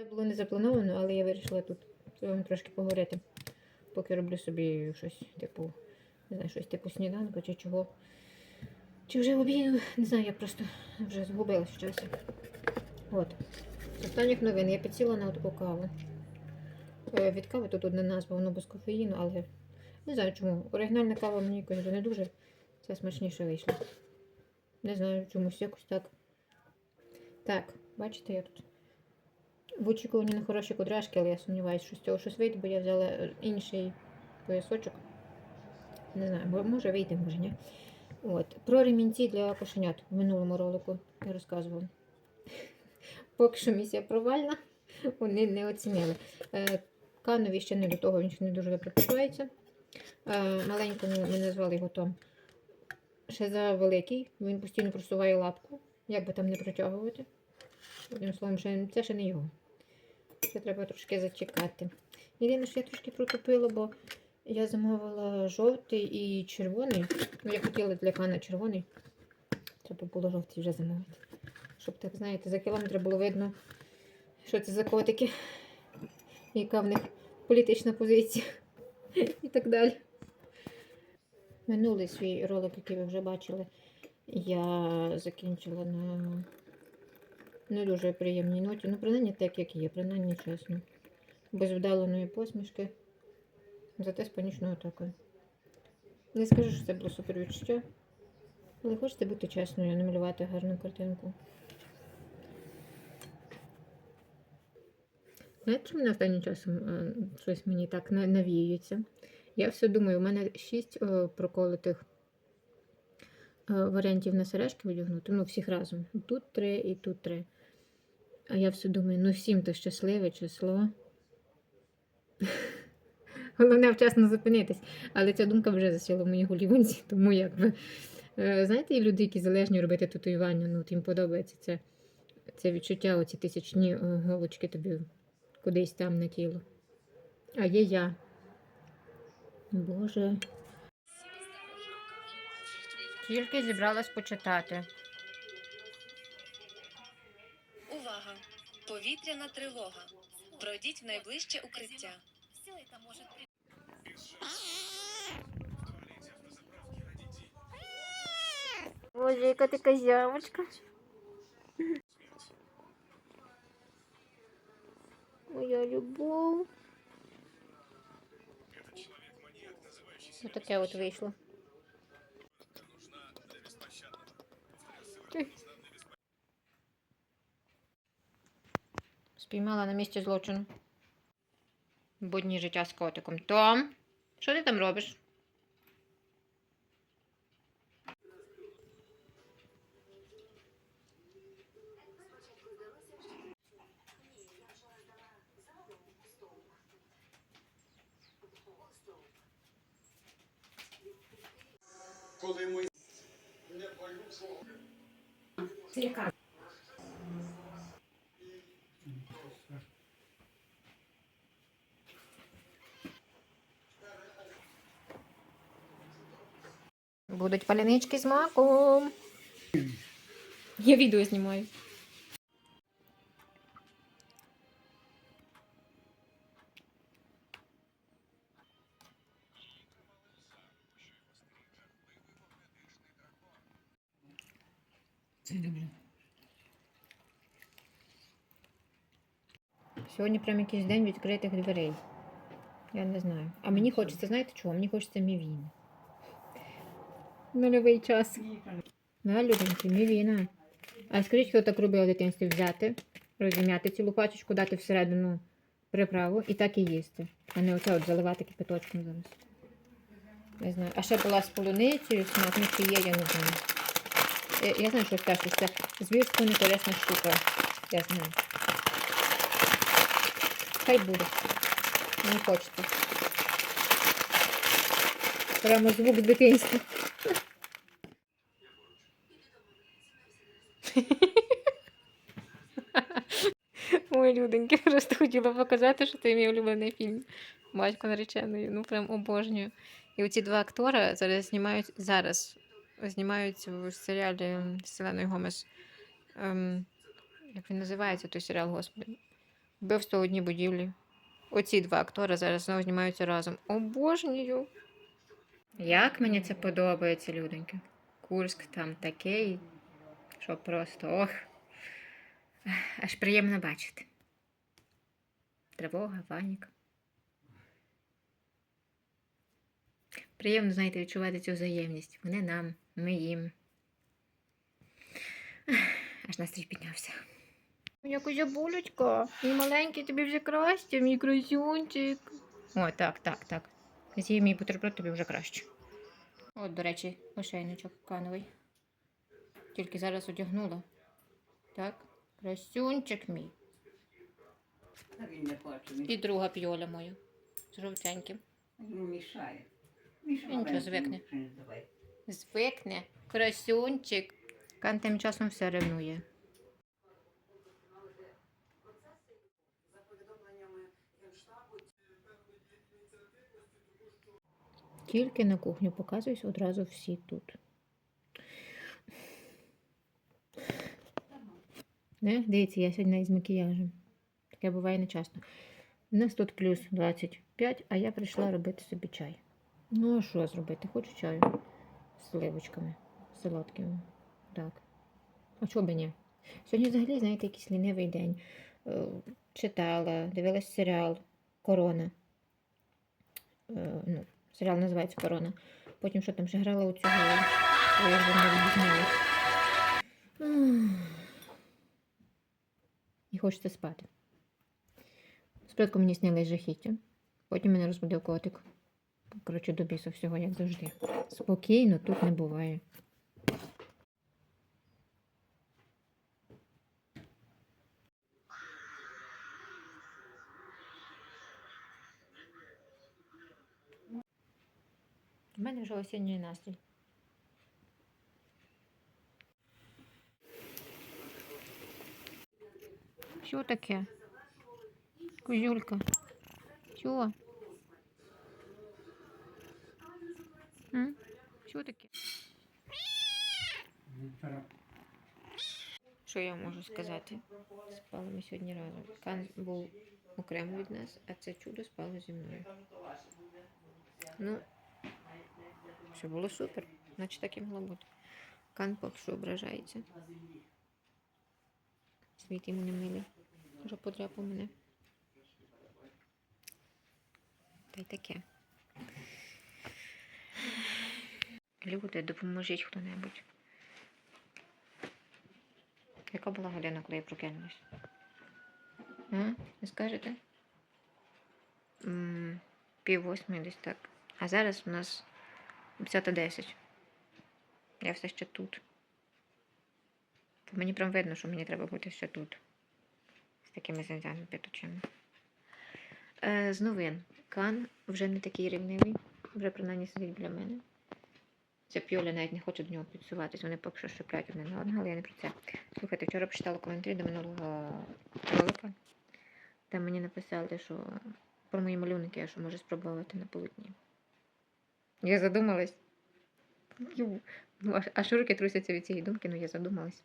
Це було не заплановано, але я вирішила тут з вами трошки поговорити, поки роблю собі щось, типу, не знаю, щось типу сніданку чи чого. Чи вже обіду, не знаю, я просто вже згубилась в часі. От. З останніх новин я підсіла на таку каву. Е, Від кави тут одна назва, воно без кофеїну, але не знаю чому. Оригінальна кава мені якось не дуже. Це смачніше вийшло. Не знаю, чомусь якось так. Так, бачите, я тут в очікуванні на хороші кудряшки, але я сумніваюся, що з цього щось вийде, бо я взяла е, інший поясочок. Не знаю, може вийде, може ні. От. Про ремінці для кошенят в минулому ролику я розказувала. Поки що місія провальна, вони не оцінили. Е, Канові ще не до того, він ще не дуже добре почувається. Е, Маленькому ми назвали його Том. Ще за великий, він постійно просуває лапку, як би там не протягувати. Одним словом, це ще не його. Це треба трошки зачекати. Єдине, що я трошки протупила, бо я замовила жовтий і червоний. Ну, я хотіла для кана червоний. Треба було жовтий вже замовити. Щоб, так, знаєте, за кілометр було видно, що це за котики, яка в них політична позиція і так далі. Минулий свій ролик, який ви вже бачили, я закінчила на не дуже приємній ноті. Ну, принаймні так, як є, принаймні чесно. Без вдаленої посмішки, зате з панічною атакою. Не скажу, що це було супер але хочете бути чесною, намалювати гарну картинку. Знаєте, що мене останнім часом е, щось мені так на- навіюється? Я все думаю, у мене шість е, проколотих е, варіантів на сережки видягнути, ну, всіх разом. Тут три і тут три. А я все думаю, ну всім то щасливе число. Головне вчасно зупинитись. Але ця думка вже засіла в моїй голівунці, тому якби. е, Знаєте, є люди, які залежні робити татуювання, ну, їм подобається це, це відчуття, оці тисячні е, голочки тобі кудись там на тіло. А є я. Боже. Тільки зібралась почитати. Повітряна тривога. Пройдіть в найближче укриття. Боже, яка ти козявочка. Моя любов. Ось таке от вийшло. Спіймала на місці злочину. Будні життя з котиком. Том, що ти там робиш? коли ми не по-людському. Будуть палянички з маком. Я відео знімаю. Це люблю. Сьогодні прям якийсь день відкритих дверей. Я не знаю. А мені хочеться, знаєте чого? Мені хочеться мівіни. Нульовий час. На людинки, мівіна. А скажіть, хто так робив в дитинстві взяти, розім'яти цілу пачечку, дати всередину приправу і так і їсти. А не оце от заливати кипяточком зараз. Не знаю. А ще була з полуницею, смак, ну чи є, я не знаю. Я, я знаю, що скажу, що це звісно некорисна штука. Я знаю. Хай буде. Не хочете. Прямо звук дитинства. Ой, просто хотіла показати, що це мій улюблений фільм. Батько нареченої. Ну, прям обожнюю. І оці два актора зараз знімають зараз. Знімаються в серіалі з Селеною Гомес. Ем, як він називається той серіал, господи? Вбивство в одній будівлі. Оці два актори зараз знову знімаються разом. Обожнюю. Як мені це подобається, людоньки. Курск там такий, що просто ох. Аж приємно бачити. Тривога, паніка. Приємно, знаєте, відчувати цю взаємність. Вони нам, ми їм. Аж настрій піднявся. Моя козябулечка, мій маленький тобі вже краще, мій красюнчик. О, так, так, так. З'їв мій бутерброд тобі вже краще. От, до речі, ошейничок кановий. Тільки зараз одягнула. Так, красюнчик мій. Він не хоче. І друга п'йоля моя. З жовтеньким. йому мішає. Мішає. Він нічого, звикне. Звикне. Красюнчик. Кан тим часом все ревнує. Тільки на кухню показуюсь, одразу всі тут. Не? Дивіться, я сьогодні з макіяжем. Таке буває не часто. У нас тут плюс 25, а я прийшла робити собі чай. Ну, а що зробити? Хочу чаю з сливочками солодкими. Так. А чого би ні? Сьогодні взагалі, знаєте, якийсь лінивий день. Е, Читала, дивилась серіал Корона. Е, Ну, серіал називається Корона. Потім що там ще грала у цього. Я вже не. І хочеться спати. Спочатку мені снилось жахіття. Потім мене розбудив котик. Коротше, до бісу всього, як завжди. Спокійно тут не буває. У мене вже осінній настрій. Що таке? Кузюлька. Що? М? Що таке? Що я можу сказати? Спали ми сьогодні разом. Кан був окремо від нас, а це чудо спало зі мною. Ну, що було супер, наче так і могло бути. Кан поки що ображається. Світ йому не милий. Вже подряпав мене. Та таке. Люди, допоможіть хто-небудь. Яка була година, коли я прокинулась? Не скажете? Пів восьмої десь так. А зараз у нас 10.10. Я все ще тут. Мені прям видно, що мені треба бути ще тут. З такими зензями п'яточими. Е, з новин. Кан вже не такий рівнивий, вже принаймні сидить біля мене. Ця п'юля навіть не хоче до нього підсуватись, вони поки що щеплять одне на одного, але я не про це. Слухайте, вчора почитала коментарі до минулого ролика. Там мені написали, що про мої малюнки, що може спробувати на полотні. Я задумалась. Ну, аж руки трусяться від цієї думки, ну я задумалась.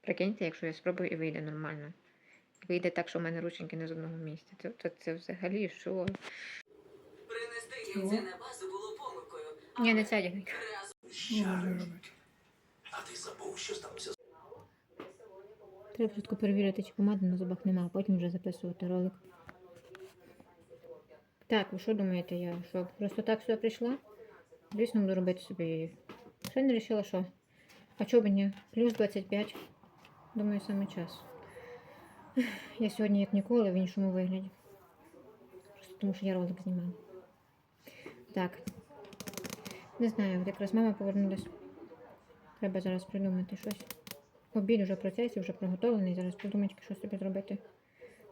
Прикиньте, якщо я спробую і вийде нормально. Вийде так, що в мене рученьки не з одного місця. То, то це взагалі що? Принести яйце на базу було помилкою. Ні, не ця дівника. Треба спочатку перевірити, чи помади на зубах нема, а потім вже записувати ролик. Так, ви що думаєте, я що просто так сюди прийшла? Звісно, буду робити собі її. Ще не вирішила, що. А чого б ні? Плюс 25. Думаю, саме час. Я сьогодні, як ніколи, в іншому вигляді. Просто тому що я ролик знімаю. Так. Не знаю, якраз мама повернулась. Треба зараз придумати щось. Обід вже в процесі, вже приготовлений. Зараз подумати, що собі зробити.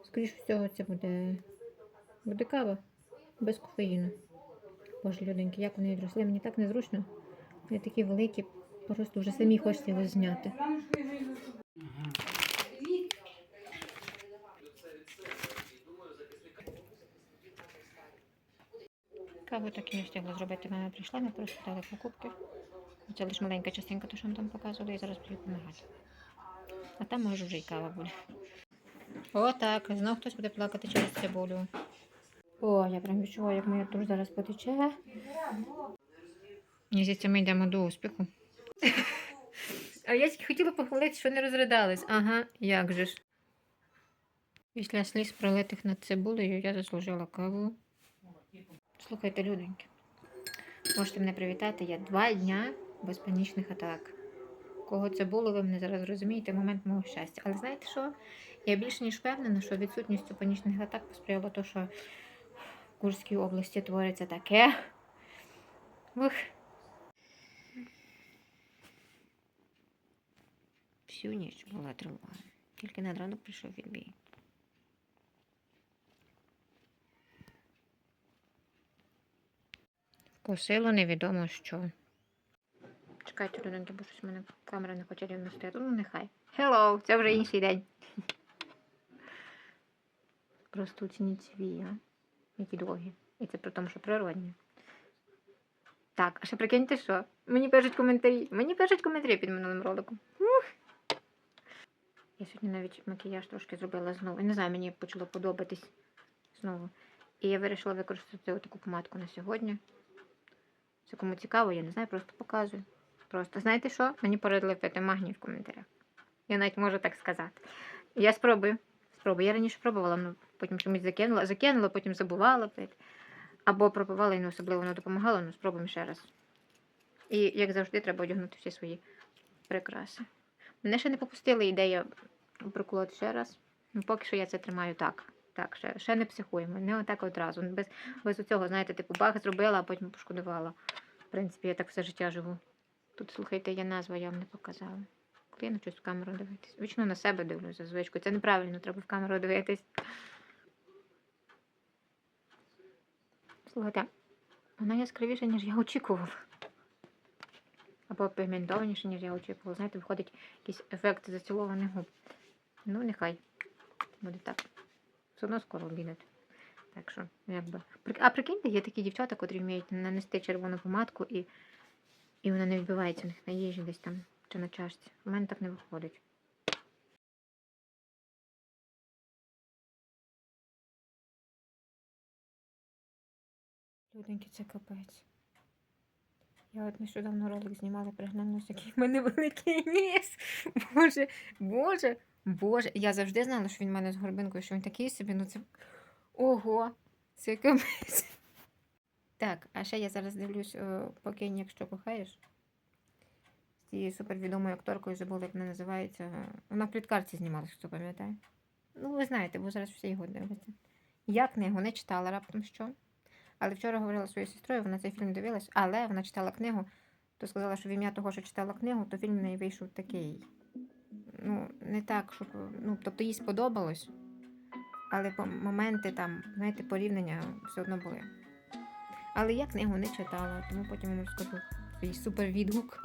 Скоріше всього, це буде, буде кава без кофеїну. Боже, люденьки, як вони відросли, мені так незручно. Вони такі великі, просто вже самі хочеться його зняти. Каву так і не встигла зробити. Мама прийшла, ми просто дали покупки. Це лише маленька частинка, то що ми там показували, і зараз буду допомагати. А там може вже і кава буде. О, так, знов хтось буде плакати через цибулю. О, я прям відчуваю, як моя туш зараз потече. Мені здається, ми йдемо до успіху. А я хотіла похвалити, що не розридались. Ага, як же ж. Після сліз пролитих над цибулею я заслужила каву. Слухайте, люденьки. Можете мене привітати. Я два дня без панічних атак. Кого це було, ви мене зараз розумієте, момент мого щастя. Але знаєте що? Я більш ніж впевнена, що відсутністю панічних атак посприяло те, що в Курській області твориться таке. Ух. Всю ніч була тривога. Тільки над ранок прийшов відбій. Вкусило невідомо що. Чекайте, людинки, бо щось мене камера не хоче рівно стояти. Ну, нехай. Hello, це вже інший день. Просто оцініть свій, а? Які довгі. І це при тому, що природні. Так, а ще прикиньте, що? Мені пишуть коментарі. Мені пишуть коментарі під минулим роликом. Ух. Я сьогодні навіть макіяж трошки зробила знову. Я не знаю, мені почало подобатись знову. І я вирішила використати таку помадку на сьогодні. Це кому цікаво, я не знаю, просто показую. Просто знаєте що? Мені порадили пити магній в коментарях. Я навіть можу так сказати. Я спробую. Спробую. Я раніше пробувала, ну потім чомусь закинула, закинула, потім забувала пити. Або пробувала і не особливо не допомагало, ну спробуємо ще раз. І, як завжди, треба одягнути всі свої прикраси. Мене ще не попустила ідея проколоти ще раз. Ну, поки що я це тримаю так. Так, ще, ще не психуємо, не отак одразу. Без, без цього, знаєте, типу, бах зробила, а потім пошкодувала. Принципі, я так все життя живу. Тут, слухайте, є назва, я вам не показала. Коли я навчусь в камеру дивитись. Вічно на себе дивлюсь за звичкою. Це неправильно, треба в камеру дивитись. Слухайте, вона яскравіша, ніж я очікувала. Або пігментованіше, ніж я очікувала. Знаєте, виходить якийсь ефект зацілованих губ. Ну, нехай. Буде так. Все одно скоро обідати. Так що, якби. А прикиньте, є такі дівчата, котрі вміють нанести червону помадку і, і вона не відбивається у них на їжі десь там чи на чашці. У мене так не виходить. Люденьки, це капець. Я от нещодавно ролик знімала, приглянулася, який в мене великий ніс. Боже, боже, боже. Я завжди знала, що він в мене з горбинкою, що він такий собі, ну це. Ого, це капець. Так, а ще я зараз дивлюсь покинь, якщо кохаєш. З цією супервідомою акторкою забула, як вона називається. Вона в пліткарці знімалася, хто пам'ятає. Ну, ви знаєте, бо зараз всі його дивляться. Я книгу не читала раптом що. Але вчора говорила своєю сестрою, вона цей фільм дивилась, але вона читала книгу, то сказала, що в ім'я того, що читала книгу, то фільм в неї вийшов такий. Ну, не так, щоб. Ну, тобто їй сподобалось, але моменти там, знаєте, порівняння все одно були. Але я книгу не читала, тому потім вам розкажу свій супер відгук.